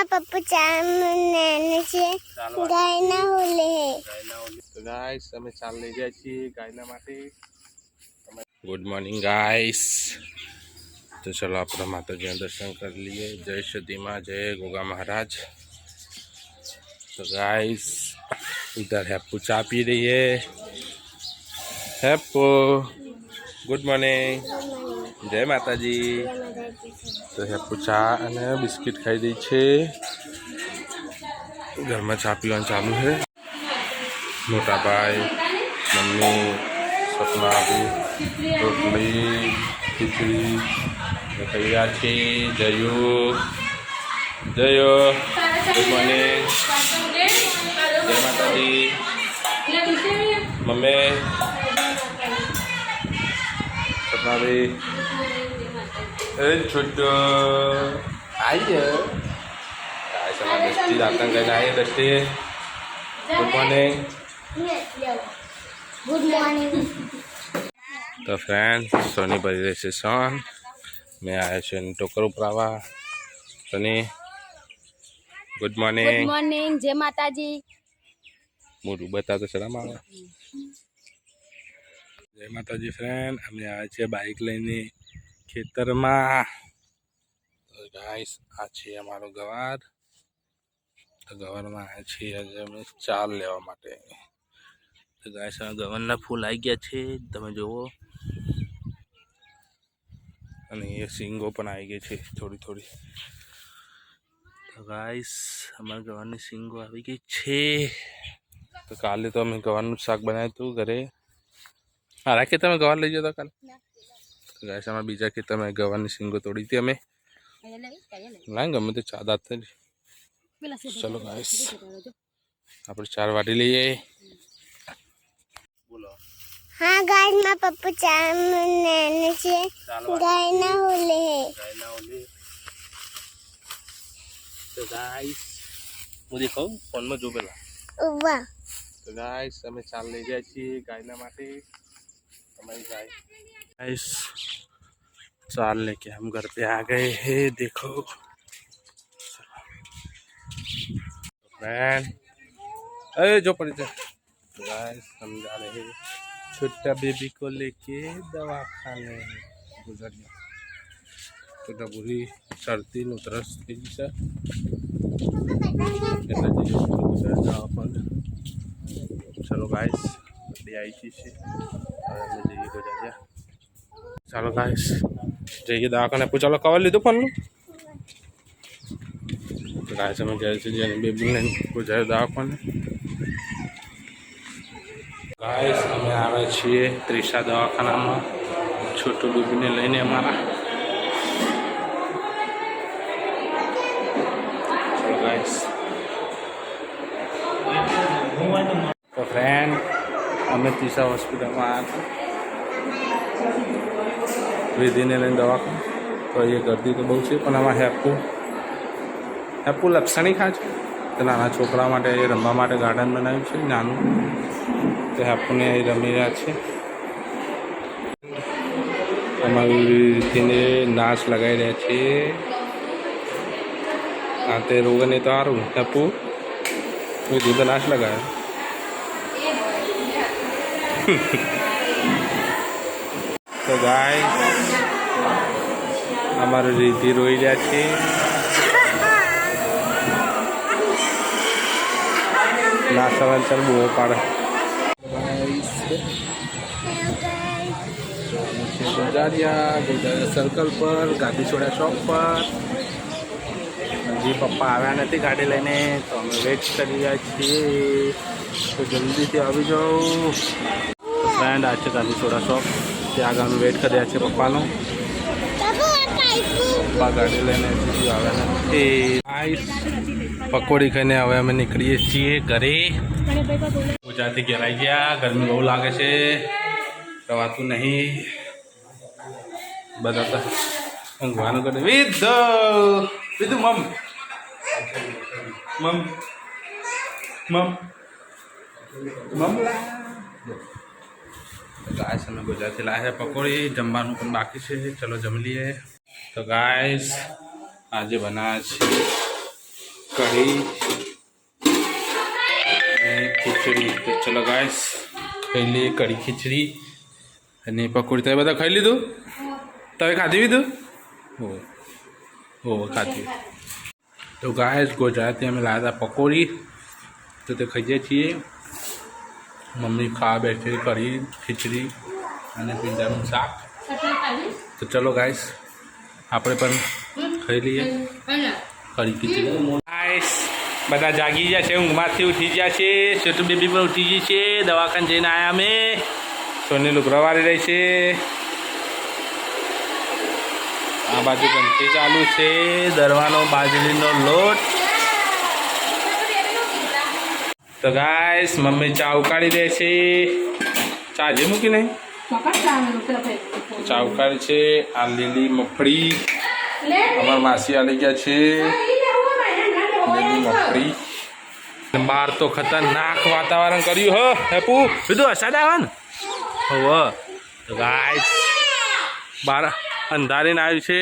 માં પપ્પુ ચા નાનું છે ગાયના હોલે તો ગાઈસ અમે ચાલ લઈ ગયા છીએ ગાયના માટે ગુડ મોર્નિંગ ગાઈસ તો ચલો આપણે માતાજીના દર્શન કરી લઈએ જય સતીમાં જય ગોગા महाराज तो गाइस इधर हैप्पू चा पी रही है हैप्पू गुड मॉर्निंग જય માતાજી. તો હેપુ ચા અને બિસ્કિટ ખાઈ દઈ છે. ઘરમાં ચા પીવાનું ચાલુ છે. મોટા ભાઈ, મમ્મી, સપના બી રોટલી, ખીચડી રહ્યા છે જયો. જયો. ગુડ મોર્નિંગ જય માતાજી. મમ્મી સપનાભાઈ Eh jodoh Ayo Nah, sama Desti datang ke Nahi Desti Good morning. Good morning. The friends, Sony Bali Resison Me Aishin Tokaru Prava Sony Good morning. Good morning, Jai Mataji. Mudu Bata Tuh Salam Allah friend, Ami Aishin Baik Lainnya ખેતરમાં. Guys આ છે અમારો ગવાર. ગવારમાં આવ્યા છીએ આજે અમે ચાલ લેવા માટે. તો ગાઈસ આ ગવારના ફૂલ આવી ગયા છે, તમે જુઓ. અને એ સિંગો પણ આવી ગઈ છે, થોડી થોડી. તો ગાઈસ અમારા ગવારની સિંગો આવી ગઈ છે. તો કાલે તો અમે ગવારનું શાક બનાવ્યું હતું ઘરે. મારા ખેતરમાં ગવાર લઈ જતા કાલે. તો ગાઈસ અમારા બીજા ખેતરમાં ગવારની સિંગો તોડી હતી અમે ના ગમે તે ચા દાંત થઈ ચલો ગાઈસ આપણે ચાર વાટી લઈએ બોલો હા ગાય માં પપ્પુ ચા નાનું છે ગાયના હોલે ગાયના ઓલી તો ગાઈસ હું દેખાઉં ફોનમાં જો પેલા ઉવા તો ગાઈસ અમે ચાલ લઈ ગયા છીએ ગાયના માટે हमारी गाय गाइस चाल लेके हम घर पे आ गए हैं, देखो। मैन अरे जो परिचय समझा रहे छोटा बेबी को लेके दवा खाने। गुजर गया। तो छोटा बुरी सर्दी उतरस तेज़ी से। चलो गाइस डी आई सी से गुजरिया चलो गाइस જઈએ દવાખાને પૂછાલો કવર લીધું ફોનનું ગાઈસ અમે જાય છે, જેને બેબીને પૂછાયું દવાખાને. ગાઈસ અમે આવે છીએ ત્રિષા દવાખાનામાં, છોટું બેબીને લઈને અમારા. તો ફ્રેન્ડ અમે ત્રિષા હોસ્પિટલમાં આવ્યા વિધિને લઈને દવાખાને. તો એ ગરદી તો બહુ છે, પણ આમાં હેપુ હેપુ લક્ષણી ખા છે. તો નાના છોકરા માટે એ રમવા માટે ગાર્ડન બનાવ્યું છે, નાનું. તો હેપુને એ રમી રહ્યા છે. અમારી રીતિને નાચ લગાવી રહ્યા છે. આ તે રોગને તો સારું હેપુ વિધિ તો નાચ લગાવ્યો તો ગાય અમારું રીતિ રોઈ રહ્યા છે. ના સવાલ ચાલ બહુ પાડે. ગુજારિયા સર્કલ પર ગાંધી છોડ્યા શોપ પર. હજી પપ્પા આવ્યા નથી ગાડી લઈને, તો અમે વેટ કરી રહ્યા છીએ. તો જલ્દીથી આવી જાઓ. ફ્રેન્ડ આ છે ગાંધી છોડા શોપ ત્યાં આગળ અમે વેટ કર્યા છે પપ્પાનો. પપ્પા ગાડી લઈને આવે ને. એ આઈસ પકોડી ખાઈને હવે અમે નીકળીએ છીએ ઘરે. ગુજરાતી ઘેરાઈ ગયા. ગરમી બહુ લાગે છે. રવાતું નહીં. બધા તો ઊંઘવાનું કરે. વિધ વિધ મમ. મમ. મમ. મમલા ગાઈસ અમે ગુજરાતી લાવ્યા છે પકોડી. જમવાનું પણ બાકી છે. ચલો જમી લઈએ. તો ગાય આજે બનાવ્યા છે કઢી ખીચડી. તો ચલો ગાય ખાઈ લઈએ કઢી, ખીચડી અને પકોડી. તમે બધા ખાઈ લીધું? તમે ખાધી લીધું? હો હો, ખાધી. તો ગાય ગુજરાતી અમે લાવ્યા હતા પકોડી. તો તે ખાઈએ છીએ. મમ્મી ખાવા બેઠી કઢી ખીચડી અને પીંડાનું શાક. તો ચલો ગાઈસ આપણે પણ ખાઈ લઈએ. કઢી ખીચડી. ગાઈસ બધા જાગી ગયા છે, ઊંઘમાંથી ઉઠી ગયા છે છોટું બેબી પણ ઉઠી ગઈ છે, દવાખાને જઈને આવ્યા અમે. સોની લુગડા વાળી રહી છે. આ બાજુ ઘંટી ચાલુ છે, દરવાનો બાજરીનો લોટ. તો ગાઈસ મમ્મી ચા ઉકાળી દે છે. ચા જે મૂકી નહીં ચા ઉકાળી છે. આ લીલી મફળી અમારા માસી આવી ગયા છે. લીલી મફળી બહાર તો ખતરનાક વાતાવરણ કર્યું હો. હેપુ કીધું વરસાદ આવે ને? હો તો ગાઈસ બાર અંધારીને આવ્યું છે.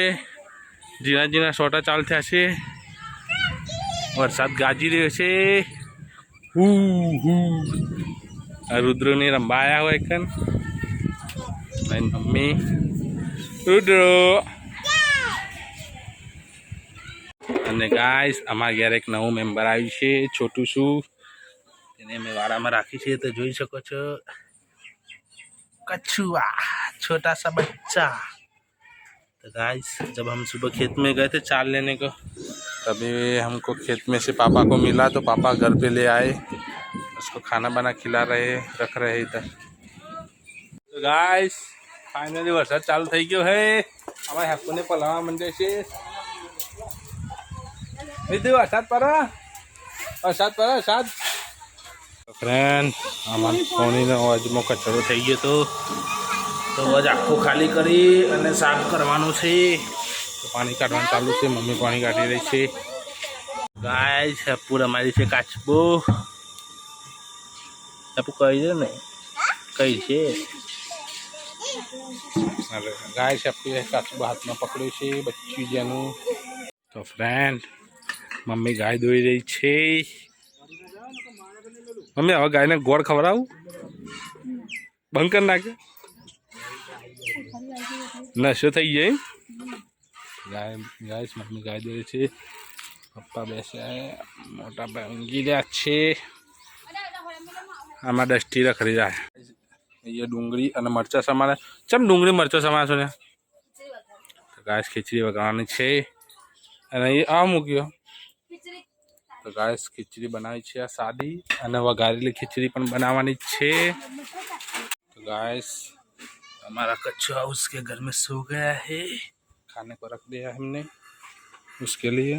ઝીણા ઝીણા સોટા ચાલુ થયા છે. વરસાદ ગાજી રહ્યો છે. હું હું આ રુદ્રને રંબાયા હોય કન મારી મમ્મી રુદ્ર અને ગાઈસ અમારા ઘેર એક નવું મેમ્બર આવ્યું છે છોટું શું તેને મેં વાડામાં રાખી છે તો જોઈ શકો છો कछुआ छोटा सा बच्चा तो गाइस जब हम सुबह खेत में गए थे चाल लेने को तभी हमको खेत में से पापा को मिला तो पापा घर पे ले आए उसको खाना बना खिला रहे रख रहे इधर તો ગાઈસ ફાઇનલી વરસાદ ચાલુ થઈ ગયો હે અમારા હેપુને પલાવા માંડે છે લીધું વરસાદ પડે વરસાદ પડે વરસાદ ફ્રેન્ડ આમાં પાણીનો અવાજમાં કચરો થઈ ગયો તો તો અવાજ આખું ખાલી કરી અને સાફ કરવાનું છે તો પાણી કાઢવાનું ચાલુ છે. મમ્મી પાણી કાઢી રહી છે. ગાય હેપુ અમારી છે કાચબો. સપુ કહી દે ને? કઈ છે? ગાય હેપુ કાચબો હાથમાં પકડ્યું છે બચ્ચું જેનું. તો ફ્રેન્ડ મમ્મી ગાય દોઈ રહી છે. મમ્મી, હવે ગાયને ગોળ ખવડાવું? બંધ કરી નાખે નશો થઈ જાય. ગાય ગાય મમ્મી ગાય દોરે છે પપ્પા બેસ્યા મોટા ભાઈ ઊંઘી રહ્યા છે આમાં ડસ્ટી રખડી જાય અહીંયા ડુંગળી અને મરચાં સમારે ચમ ડુંગળી મરચાં સમારશો ને ગાય ખીચડી વગાડવાની છે અને અહીં આ મૂક્યો તો ગાઈસ ખીચડી બનાવી છે આ સાદી અને વઘારેલી ખીચડી પણ બનાવવાની છે તો गाइस हमारा कच्छा उसके घर में सो गया है खाने को रख दिया हमने उसके लिए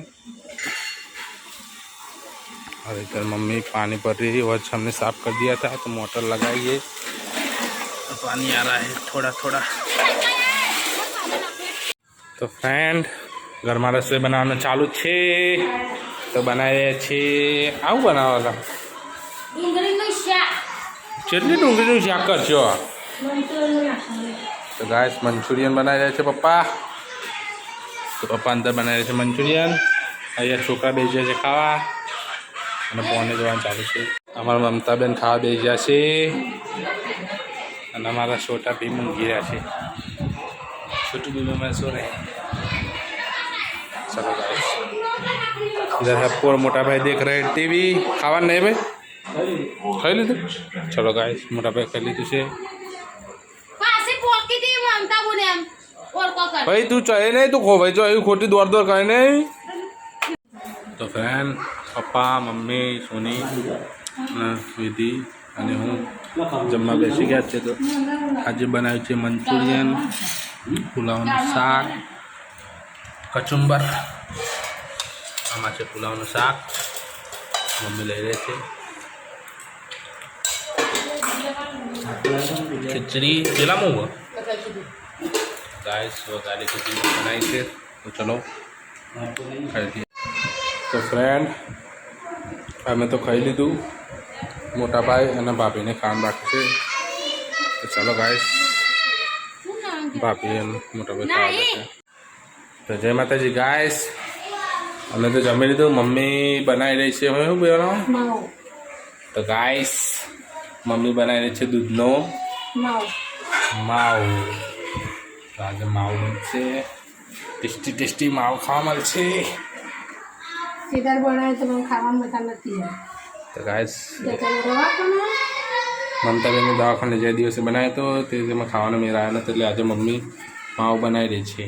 और इधर मम्मी पानी भर रही है और हमने साफ कर दिया था तो मोटर लगाई है तो पानी आ रहा है थोड़ा थोड़ा તો ફ્રેન્ડ ઘરમાં રસોઈ બનાવવાનું ચાલુ જ છે તો બનાવી રહ્યા છીએ આવું બનાવવાના ડુંગળીનું શાક કેટલી ડુંગળીનું શાક કરશો તો ગાય મંચુરિયન બનાવી રહ્યા છે પપ્પા તો પપ્પા અંદર બનાવી રહ્યા છે મંચુરિયન અહીંયા છોકરા બેસી જાય છે ખાવા અને પોને જવાનું ચાલુ છે અમારા મમતાબેન ખાવા બેસી ગયા છે અને અમારા છોટા ભીમ ઊંઘી રહ્યા છે છોટું ભીમ મેં સો રહે चलो गाइस इधर है और मोटा भाई देख रहे हैं टीवी खावा नहीं भाई ખાઈ લીધું ચલો ગાઈસ મોટા ભાઈ ખાઈ લીધું ભાઈ તું ચાહે નહીં તું ખો. ભાઈ જો એવી ખોટી દોડ દોડ કરે નહીં. તો ફ્રેન્ડ પપ્પા મમ્મી સોની વિધિ અને હું જમવા બેસી ગયા છે તો આજે બનાવ્યું છે મંચુરિયન પુલાવનું શાક કચુંબર. આમાં છે પુલાવનું શાક. મમ્મી લઈ રહે છે. ખીચડી. પેલા હુआ ગાઈસ વધારે ખીચડી બનાવી છે. તો ચલો ખાઈ તો ફ્રેન્ડ અમે તો ખાઈ લીધું. મોટા ભાઈ અને ભાભીને કામ બાકી છે. તો ચલો ગાઈસ ભાભી અને મોટા ભાઈ ખાવા છે તો જય માતાજી ગાઈસ. અમે તો જમી લીધું. મમ્મી બનાવી રહી છે. હવે શું બેવાનો તો ગાઈસ મમ્મી બનાવી રહી છે દૂધનો માવ. તો આજે માવ બનશે ટેસ્ટી ટેસ્ટી માવ ખાવા મળશે સીધા બનાવે તો મને ખાવામાં મજા નથી તો ગાઈસ મમતાબેનને દવાખાને જે દિવસે બનાવ્યો હતો તે તેમાં ખાવાનો મેળ આવ્યો નતો એટલે આજે મમ્મી માવ બનાવી રહી છે